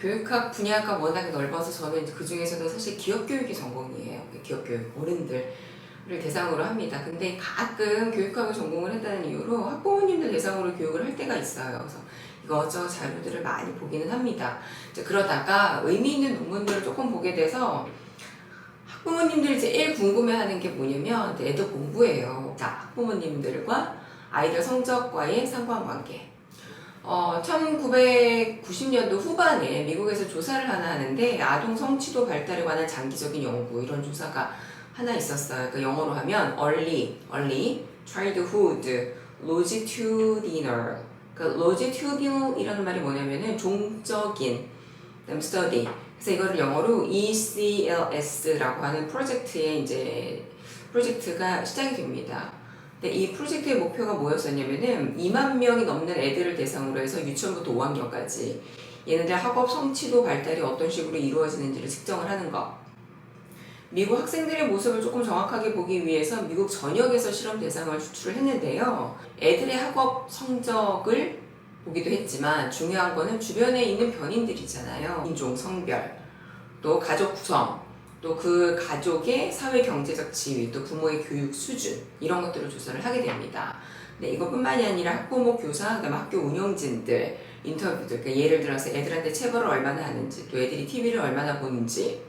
교육학 분야가 워낙 넓어서 저는 그 중에서도 사실 기업 교육이 전공이에요. 기업 교육 어른들을 대상으로 합니다. 근데 가끔 교육학을 전공을 했다는 이유로 학부모님들 대상으로 교육을 할 때가 있어요. 그래서 이것저것 자료들을 많이 보기는 합니다. 이제 그러다가 의미 있는 논문들을 조금 보게 돼서 학부모님들이 제일 궁금해하는 게 뭐냐면 애들 공부예요. 자, 학부모님들과 아이들 성적과의 상관관계. 어, 1990년도 후반에 미국에서 조사를 하나 하는데 아동 성취도 발달에 관한 장기적인 연구 이런 조사가 하나 있었어요. 그 영어로 하면 early, early childhood longitudinal. 그 longitudinal이라는 말이 뭐냐면은 종적인 그다음 study. 그래서 이거를 영어로 ECLS라고 하는 프로젝트에 이제 프로젝트가 시작이 됩니다. 근데 이 프로젝트의 목표가 뭐였었냐면은 2만 명이 넘는 애들을 대상으로 해서 유치원부터 5학년까지 얘네들 학업 성취도 발달이 어떤 식으로 이루어지는지를 측정을 하는 것. 미국 학생들의 모습을 조금 정확하게 보기 위해서 미국 전역에서 실험 대상을 추출을 했는데요. 애들의 학업 성적을 보기도 했지만 중요한 거는 주변에 있는 변인들이잖아요. 인종, 성별, 또 가족 구성, 또 그 가족의 사회 경제적 지위, 또 부모의 교육 수준 이런 것들을 조사를 하게 됩니다. 네, 이것뿐만이 아니라 학부모, 교사, 그다음 학교 운영진들 인터뷰들, 그러니까 예를 들어서 애들한테 체벌을 얼마나 하는지, 또 애들이 TV를 얼마나 보는지,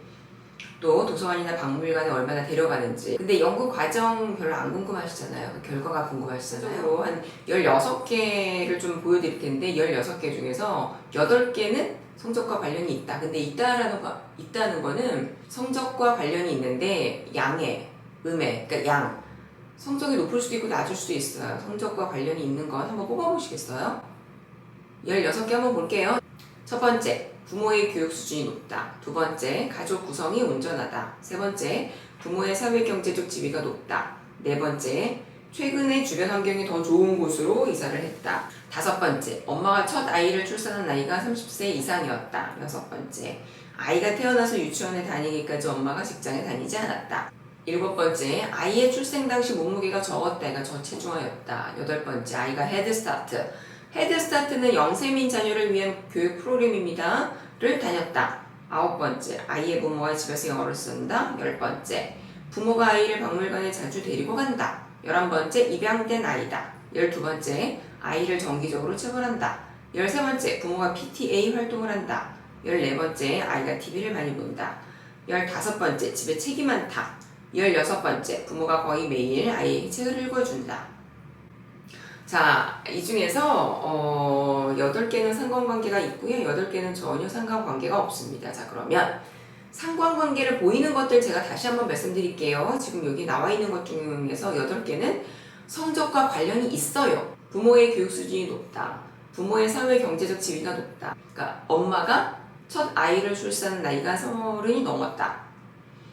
또 도서관이나 박물관에 얼마나 데려가는지. 근데 연구 과정 별로 안 궁금하시잖아요. 그 결과가 궁금하시잖아요. 한 16개를 좀 보여드릴 텐데 16개 중에서 8개는 성적과 관련이 있다. 근데 있다라는 거, 있다는 거는 성적과 관련이 있는데 양의, 음의, 그러니까 양. 성적이 높을 수도 있고 낮을 수도 있어요. 성적과 관련이 있는 건 한번 뽑아보시겠어요? 16개 한번 볼게요. 첫 번째, 부모의 교육 수준이 높다. 두 번째, 가족 구성이 온전하다. 세 번째, 부모의 사회 경제적 지위가 높다. 네 번째, 최근에 주변 환경이 더 좋은 곳으로 이사를 했다. 다섯 번째, 엄마가 첫 아이를 출산한 나이가 30세 이상이었다. 여섯 번째, 아이가 태어나서 유치원에 다니기까지 엄마가 직장에 다니지 않았다. 일곱 번째, 아이의 출생 당시 몸무게가 적었다. 그러니까 저체중아였다. 여덟 번째, 아이가 헤드스타트. 헤드스타트는 영세민 자녀를 위한 교육 프로그램입니다. 를 다녔다. 아홉 번째, 아이의 부모가 집에서 영어를 쓴다. 열 번째, 부모가 아이를 박물관에 자주 데리고 간다. 열한 번째, 입양된 아이다. 열두 번째, 아이를 정기적으로 체벌한다. 열세 번째, 부모가 PTA 활동을 한다. 열네 번째, 아이가 TV를 많이 본다. 열다섯 번째, 집에 책이 많다. 열여섯 번째, 부모가 거의 매일 아이에게 책을 읽어준다. 자, 이 중에서 어, 8개는 상관관계가 있고요. 8개는 전혀 상관관계가 없습니다. 자, 그러면 상관관계를 보이는 것들 제가 다시 한번 말씀드릴게요. 지금 여기 나와 있는 것 중에서 8개는 성적과 관련이 있어요. 부모의 교육 수준이 높다. 부모의 사회 경제적 지위가 높다. 그러니까 엄마가 첫 아이를 출산한 나이가 서른이 넘었다.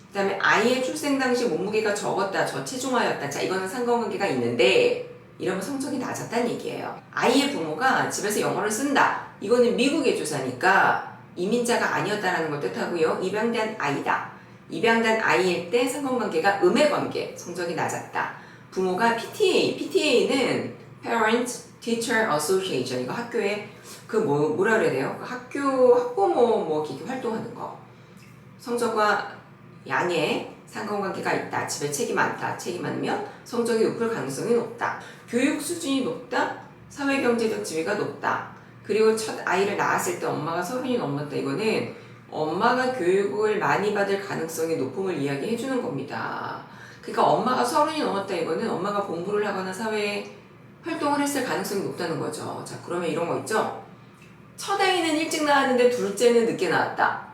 그 다음에 아이의 출생 당시 몸무게가 적었다, 저체중하였다. 자, 이거는 상관관계가 있는데, 이러면 성적이 낮았다는 얘기예요. 아이의 부모가 집에서 영어를 쓴다. 이거는 미국의 조사니까 이민자가 아니었다라는 걸 뜻하고요. 입양된 아이다. 입양된 아이일 때 상관관계가 음의 관계, 성적이 낮았다. 부모가 PTA, PTA는 Parent Teacher Association. 이거 학교에 그 뭐, 뭐라 그래야 돼요? 그 학교 학부모 뭐 이렇게 활동하는 거. 성적과 양의 상관관계가 있다. 집에 책이 많다. 책이 많으면 성적이 높을 가능성이 높다. 교육 수준이 높다. 사회경제적 지위가 높다. 그리고 첫 아이를 낳았을 때 엄마가 서른이 넘었다. 이거는 엄마가 교육을 많이 받을 가능성이 높음을 이야기해 주는 겁니다. 그러니까 엄마가 서른이 넘었다. 이거는 엄마가 공부를 하거나 사회에 활동을 했을 가능성이 높다는 거죠. 자, 그러면 이런 거 있죠? 첫 아이는 일찍 낳았는데 둘째는 늦게 낳았다.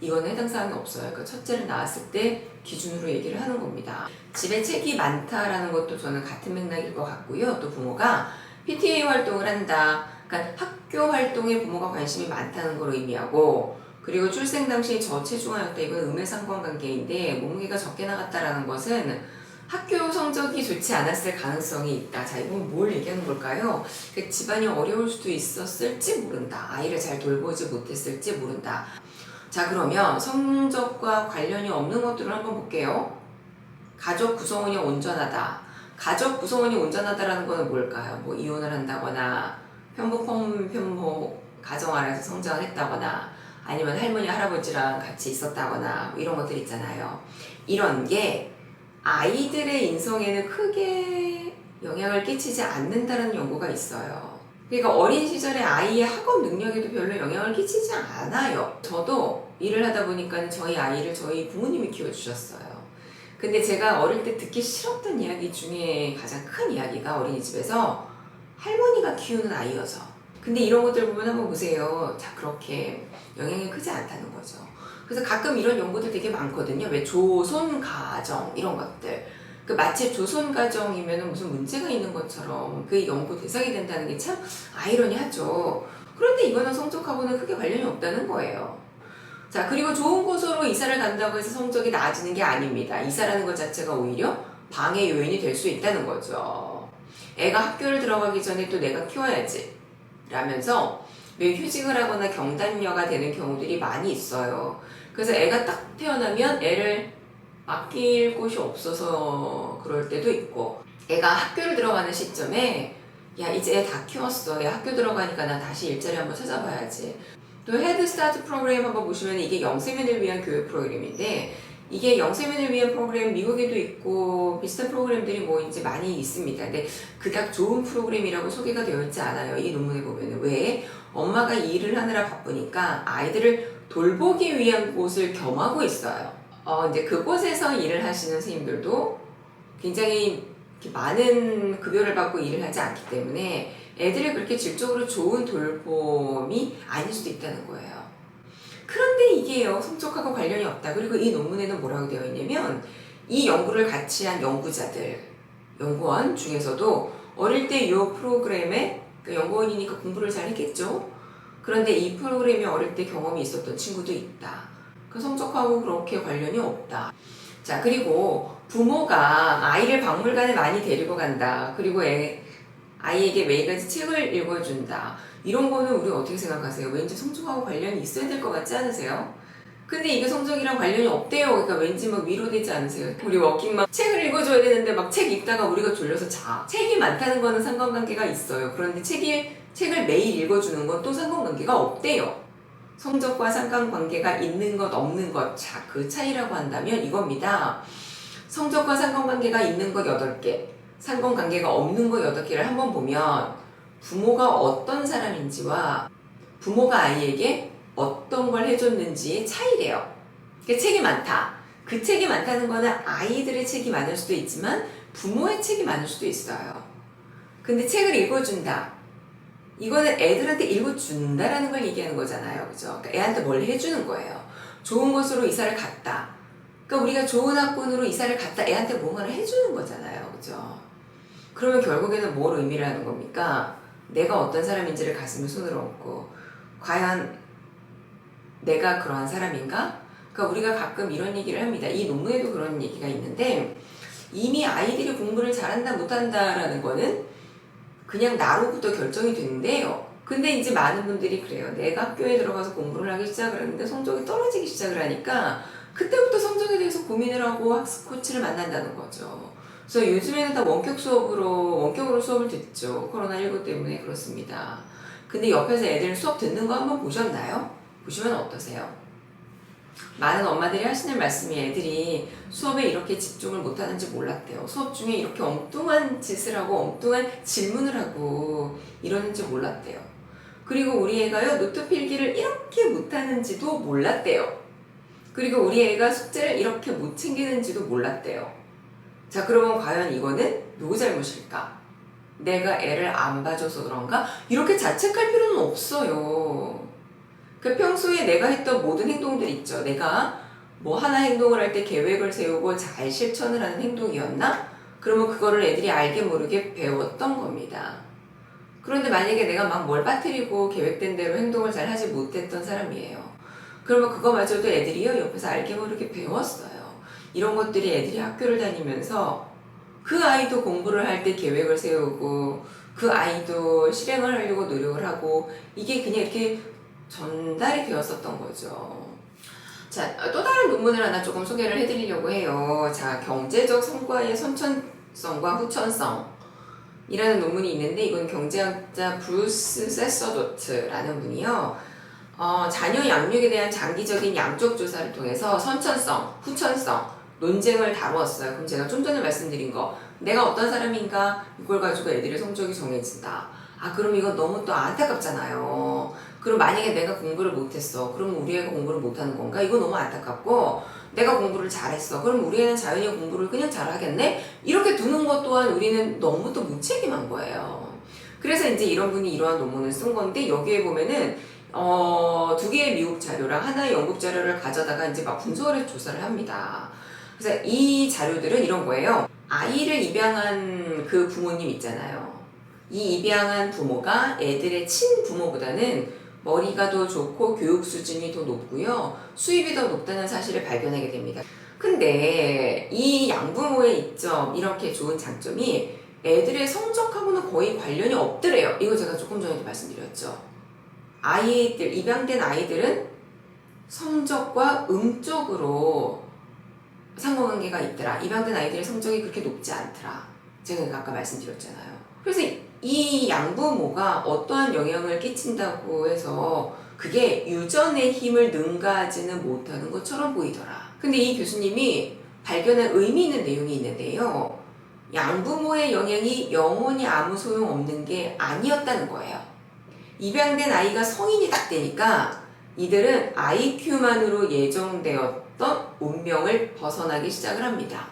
이거는 해당 사항이 없어요. 그 첫째를 낳았을 때 기준으로 얘기를 하는 겁니다. 집에 책이 많다라는 것도 저는 같은 맥락일 것 같고요. 또 부모가 PTA 활동을 한다. 그러니까 학교 활동에 부모가 관심이 많다는 걸 의미하고 그리고 출생 당시 저체중하였다. 이건 음의 상관관계인데 몸무게가 적게 나갔다라는 것은 학교 성적이 좋지 않았을 가능성이 있다. 자, 이건 뭘 얘기하는 걸까요? 그 집안이 어려울 수도 있었을지 모른다. 아이를 잘 돌보지 못했을지 모른다. 자, 그러면 성적과 관련이 없는 것들을 한번 볼게요. 가족 구성원이 온전하다. 가족 구성원이 온전하다라는 거는 뭘까요? 뭐 이혼을 한다거나 편부 편모 가정 안에서 성장을 했다거나 아니면 할머니 할아버지랑 같이 있었다거나 뭐 이런 것들 있잖아요. 이런 게 아이들의 인성에는 크게 영향을 끼치지 않는다는 연구가 있어요. 그러니까 어린 시절에 아이의 학업 능력에도 별로 영향을 끼치지 않아요. 저도 일을 하다 보니까 저희 아이를 저희 부모님이 키워주셨어요. 근데 제가 어릴 때 듣기 싫었던 이야기 중에 가장 큰 이야기가 어린이집에서 할머니가 키우는 아이여서. 근데 이런 것들 보면 한번 보세요. 자, 그렇게 영향이 크지 않다는 거죠. 그래서 가끔 이런 연구들 되게 많거든요. 왜 조손 가정 이런 것들. 그 마치 조손 가정이면 무슨 문제가 있는 것처럼 그 연구 대상이 된다는 게 참 아이러니하죠. 그런데 이거는 성적하고는 크게 관련이 없다는 거예요. 자, 그리고 좋은 곳으로 이사를 간다고 해서 성적이 나아지는 게 아닙니다. 이사라는 것 자체가 오히려 방해 요인이 될 수 있다는 거죠. 애가 학교를 들어가기 전에 또 내가 키워야지. 라면서 왜 휴직을 하거나 경단녀가 되는 경우들이 많이 있어요. 그래서 애가 딱 태어나면 애를 맡길 곳이 없어서 그럴 때도 있고 애가 학교를 들어가는 시점에 야 이제 애 다 키웠어. 애 학교 들어가니까 나 다시 일자리 한번 찾아봐야지. 또 헤드스타트 프로그램 한번 보시면 이게 영세민을 위한 교육 프로그램인데 이게 영세민을 위한 프로그램 미국에도 있고 비슷한 프로그램들이 뭐 이제 많이 있습니다. 근데 그닥 좋은 프로그램이라고 소개가 되어 있지 않아요. 이 논문에 보면은 왜 엄마가 일을 하느라 바쁘니까 아이들을 돌보기 위한 곳을 겸하고 있어요. 어 이제 그곳에서 일을 하시는 선생님들도 굉장히 많은 급여를 받고 일을 하지 않기 때문에 애들이 그렇게 질적으로 좋은 돌봄이 아닐 수도 있다는 거예요. 그런데 이게요, 성적하고 관련이 없다. 그리고 이 논문에는 뭐라고 되어 있냐면, 이 연구를 같이 한 연구자들, 연구원 중에서도 어릴 때 이 프로그램에, 그 연구원이니까 공부를 잘 했겠죠? 그런데 이 프로그램에 어릴 때 경험이 있었던 친구도 있다. 그 성적하고 그렇게 관련이 없다. 자, 그리고 부모가 아이를 박물관에 많이 데리고 간다. 그리고 애, 아이에게 매일같이 책을 읽어준다. 이런 거는 우리 어떻게 생각하세요? 왠지 성적하고 관련이 있어야 될 것 같지 않으세요? 근데 이게 성적이랑 관련이 없대요. 그러니까 왠지 막 위로되지 않으세요? 우리 워킹맘 책을 읽어줘야 되는데 막 책 읽다가 우리가 졸려서 자. 책이 많다는 거는 상관관계가 있어요. 그런데 책이, 책을 매일 읽어주는 건 또 상관관계가 없대요. 성적과 상관관계가 있는 것, 없는 것. 자, 그 차이라고 한다면 이겁니다. 성적과 상관관계가 있는 것 8개, 상관관계가 없는 것 8개를 한번 보면 부모가 어떤 사람인지와 부모가 아이에게 어떤 걸 해줬는지의 차이래요. 그 책이 많다. 그 책이 많다는 거는 아이들의 책이 많을 수도 있지만 부모의 책이 많을 수도 있어요. 근데 책을 읽어준다. 이거는 애들한테 읽어준다라는 걸 얘기하는 거잖아요. 그죠? 그러니까 애한테 뭘 해주는 거예요. 좋은 곳으로 이사를 갔다. 그러니까 우리가 좋은 학군으로 이사를 갔다 애한테 뭔가를 해주는 거잖아요. 그죠? 그러면 결국에는 뭘 의미를 하는 겁니까? 내가 어떤 사람인지를 가슴에 손으로 얹고 과연 내가 그러한 사람인가? 그러니까 우리가 가끔 이런 얘기를 합니다. 이 논문에도 그런 얘기가 있는데 이미 아이들이 공부를 잘한다 못한다라는 거는 그냥 나로부터 결정이 된대요. 근데 이제 많은 분들이 그래요. 내가 학교에 들어가서 공부를 하기 시작을 했는데 성적이 떨어지기 시작을 하니까 그때부터 성적에 대해서 고민을 하고 학습 코치를 만난다는 거죠. 그래서 요즘에는 다 원격 수업으로, 원격으로 수업을 듣죠. 코로나19 때문에 그렇습니다. 근데 옆에서 애들 수업 듣는 거 한번 보셨나요? 보시면 어떠세요? 많은 엄마들이 하시는 말씀이 애들이 수업에 이렇게 집중을 못하는지 몰랐대요. 수업 중에 이렇게 엉뚱한 짓을 하고 엉뚱한 질문을 하고 이러는지 몰랐대요. 그리고 우리 애가요, 노트 필기를 이렇게 못하는지도 몰랐대요. 그리고 우리 애가 숙제를 이렇게 못 챙기는지도 몰랐대요. 자, 그러면 과연 이거는 누구 잘못일까? 내가 애를 안 봐줘서 그런가? 이렇게 자책할 필요는 없어요. 그 평소에 내가 했던 모든 행동들 있죠. 내가 뭐 하나 행동을 할 때 계획을 세우고 잘 실천을 하는 행동이었나? 그러면 그거를 애들이 알게 모르게 배웠던 겁니다. 그런데 만약에 내가 막 뭘 빠뜨리고 계획된 대로 행동을 잘 하지 못했던 사람이에요. 그러면 그거마저도 애들이요, 옆에서 알게 모르게 배웠어요. 이런 것들이 애들이 학교를 다니면서 그 아이도 공부를 할 때 계획을 세우고 그 아이도 실행을 하려고 노력을 하고 이게 그냥 이렇게 전달이 되었었던 거죠. 자, 또 다른 논문을 하나 조금 소개를 해드리려고 해요. 자, 경제적 성과의 선천성과 후천성. 이라는 논문이 있는데, 이건 경제학자 브루스 세서도트라는 분이요. 어, 자녀 양육에 대한 장기적인 양쪽 조사를 통해서 선천성, 후천성, 논쟁을 다루었어요. 그럼 제가 좀 전에 말씀드린 거, 내가 어떤 사람인가 이걸 가지고 애들의 성적이 정해진다. 아, 그럼 이거 너무 또 안타깝잖아요. 그럼 만약에 내가 공부를 못했어. 그럼 우리 애가 공부를 못하는 건가? 이거 너무 안타깝고, 내가 공부를 잘했어. 그럼 우리 애는 자연히 공부를 그냥 잘하겠네? 이렇게 두는 것 또한 우리는 너무 또 무책임한 거예요. 그래서 이제 이런 분이 이러한 논문을 쓴 건데, 여기에 보면은, 어, 두 개의 미국 자료랑 하나의 영국 자료를 가져다가 이제 막 분석을 해서 조사를 합니다. 그래서 이 자료들은 이런 거예요. 아이를 입양한 그 부모님 있잖아요. 이 입양한 부모가 애들의 친부모보다는 머리가 더 좋고 교육 수준이 더 높고요. 수입이 더 높다는 사실을 발견하게 됩니다. 근데 이 양부모의 이점, 이렇게 좋은 장점이 애들의 성적하고는 거의 관련이 없더래요. 이거 제가 조금 전에도 말씀드렸죠. 아이들, 입양된 아이들은 성적과 음적으로 상관관계가 있더라. 입양된 아이들의 성적이 그렇게 높지 않더라. 제가 아까 말씀드렸잖아요. 그래서 이 양부모가 어떠한 영향을 끼친다고 해서 그게 유전의 힘을 능가하지는 못하는 것처럼 보이더라. 근데 이 교수님이 발견한 의미 있는 내용이 있는데요. 양부모의 영향이 영원히 아무 소용 없는 게 아니었다는 거예요. 입양된 아이가 성인이 딱 되니까 이들은 IQ만으로 예정되었던 운명을 벗어나기 시작을 합니다.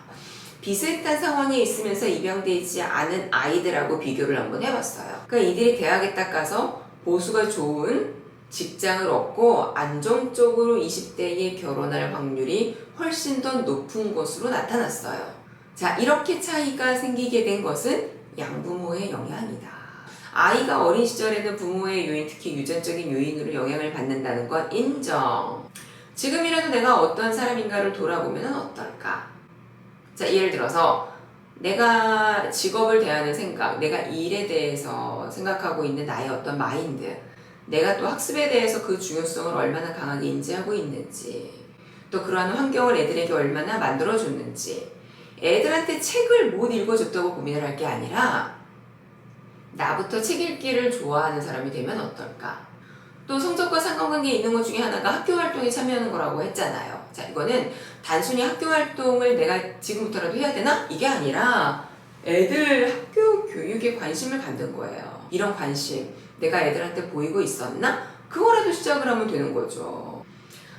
비슷한 상황에 있으면서 입양되지 않은 아이들하고 비교를 한번 해봤어요. 그러니까 이들이 대학에 딱 가서 보수가 좋은 직장을 얻고 안정적으로 20대에 결혼할 확률이 훨씬 더 높은 것으로 나타났어요. 자, 이렇게 차이가 생기게 된 것은 양부모의 영향이다. 아이가 어린 시절에는 부모의 요인, 특히 유전적인 요인으로 영향을 받는다는 건 인정. 지금이라도 내가 어떤 사람인가를 돌아보면 어떨까? 자, 예를 들어서 내가 직업을 대하는 생각, 내가 일에 대해서 생각하고 있는 나의 어떤 마인드, 내가 또 학습에 대해서 그 중요성을 얼마나 강하게 인지하고 있는지, 또 그러한 환경을 애들에게 얼마나 만들어줬는지, 애들한테 책을 못 읽어줬다고 고민을 할 게 아니라, 나부터 책 읽기를 좋아하는 사람이 되면 어떨까? 또 성적과 상관관계 있는 것 중에 하나가 학교 활동에 참여하는 거라고 했잖아요. 자, 이거는 단순히 학교 활동을 내가 지금부터라도 해야 되나? 이게 아니라 애들 학교 교육에 관심을 갖는 거예요. 이런 관심, 내가 애들한테 보이고 있었나? 그거라도 시작을 하면 되는 거죠.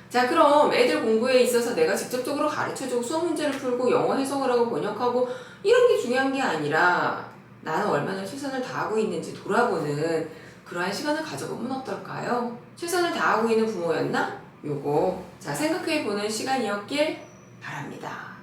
자, 그럼 애들 공부에 있어서 내가 직접적으로 가르쳐주고 수업 문제를 풀고 영어 해석을 하고 번역하고 이런 게 중요한 게 아니라 나는 얼마나 최선을 다하고 있는지 돌아보는 그러한 시간을 가져보면 어떨까요? 최선을 다하고 있는 부모였나? 요거 자 생각해 보는 시간이었길 바랍니다.